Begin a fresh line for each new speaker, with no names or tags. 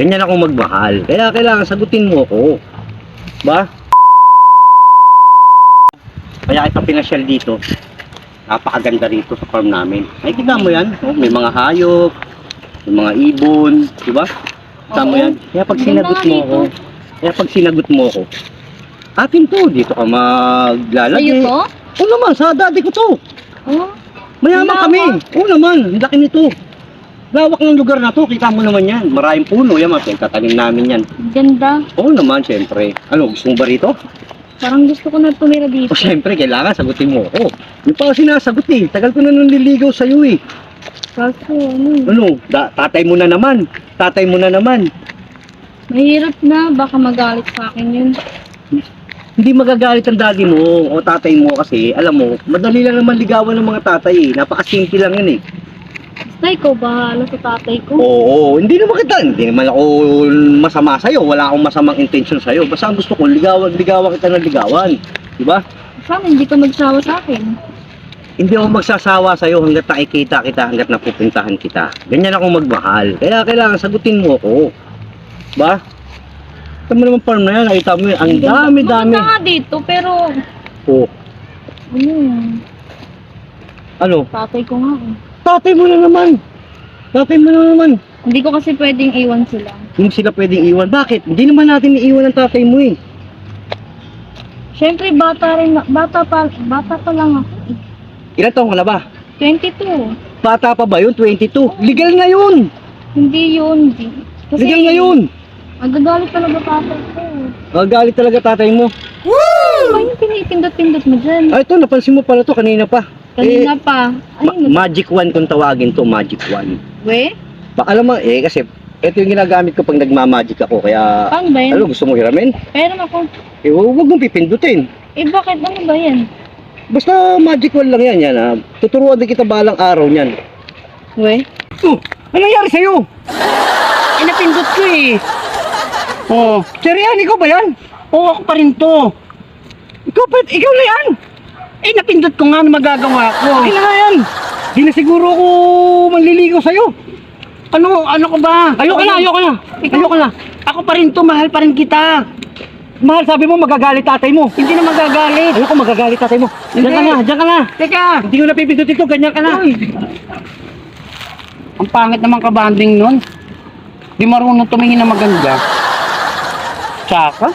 Ganyan ako magmahal. Kaya kailangan sagutin mo ako. Ba? Kaya kita pinasyal dito. Napakaganda rito sa farm namin. Ay, kita mo yan. Oh, may mga hayop, may mga ibon, di ba? Kita mo yan. Kaya pag sinagot mo ako, kaya pag sinagot mo ako, atin to, dito ka maglalagay.
Sa'yo to?
Oo naman, sa daddy ko to.
Oh,
Mayaman kami. Oo naman, ang laki nito. Lawak ng lugar na to, kita mo naman yan. Maraming puno, yan mga pinagtatanim namin yan.
ganda.
Oo naman, syempre. Ano, gusto mo ba rito?
Parang gusto ko na tumira dito.
O syempre, kailangan sagutin mo ako. Yung pa ako sinasagot eh. Tagal ko na nang nililigaw sa'yo eh.
Kaso, ano,
Ano, da- tatay mo na naman. Tatay mo na naman.
mahirap na. Baka magalit sa akin yun.
Hindi magagalit ang daddy mo o tatay mo kasi, alam mo, madali lang naman ligawan ng mga tatay eh. Napakasimple lang yun eh.
Basta ikaw bahala sa tatay ko.
Oo, hindi naman kita, hindi naman ako masama sa'yo, wala akong masamang intention sa'yo. Basta ang gusto ko, ligawan, ligawan kita ng ligawan. Di ba?
Sana hindi ka magsawa sa akin.
Hindi ako magsasawa sa'yo hanggat nakikita kita, hanggat napupuntahan kita. Ganyan ako magmahal. Kaya kailangan sagutin mo ako. Ba? Ito mo naman farm na yan, nakita mo yun, ang dami, dami.
Maganda nga dito, pero,
Oh,
ano,
ano?
tatay ko nga eh.
Tatay mo na naman. Tatay mo na naman.
Hindi ko kasi pwedeng iwan sila.
Hindi sila pwedeng iwan. Bakit? Hindi naman natin iiwan ang tatay mo eh.
Siyempre, bata rin, bata pa, bata pa lang ako. eh.
Ilan taong ka na ba?
22.
Bata pa ba yun? 22. Legal na yun.
Hindi yun. Hindi. Kasi,
Legal na yun.
Magagalit talaga tatay ko.
Magalit talaga tatay mo.
Ano pinipindot-pindot mo dyan?
Ay, ito, napansin mo pala to kanina pa.
Kanina pa.
Eh,
Ay, ma-
magic one kung tawagin to, magic one.
we?
Ba, alam mo, eh, kasi ito yung ginagamit ko pag nagmamagic ako. Kaya,
Paano ba yan?
ano, gusto mo hiramin?
Pero ako.
Eh, huwag huwag mong pipindutin.
Eh, bakit? Ano ba yan?
Basta magic one lang yan, yan ha. Tuturuan din kita balang araw niyan.
We?
Oh, ano nangyari sa'yo? Eh, napindot ko eh. Oh, Cherian, ikaw ba yan? Oo, ako pa rin to. Ikaw pa, ikaw na yan. Eh, napindot ko nga na magagawa ko. Ay na nga yan. Di na siguro ako manliligaw sa'yo. Ano, ano ko ba? Ayoko na, ayoko na. Ayoko na. Ako pa rin to, mahal pa rin kita. Mahal, sabi mo magagalit tatay mo. Hindi na magagalit. Ayoko magagalit tatay mo. Diyan ka na, diyan ka na. Teka. Hindi ko napipindot ito, ganyan ka na.
Ang pangit naman kabanding nun. Di marunong tumingin na maganda. Tsaka?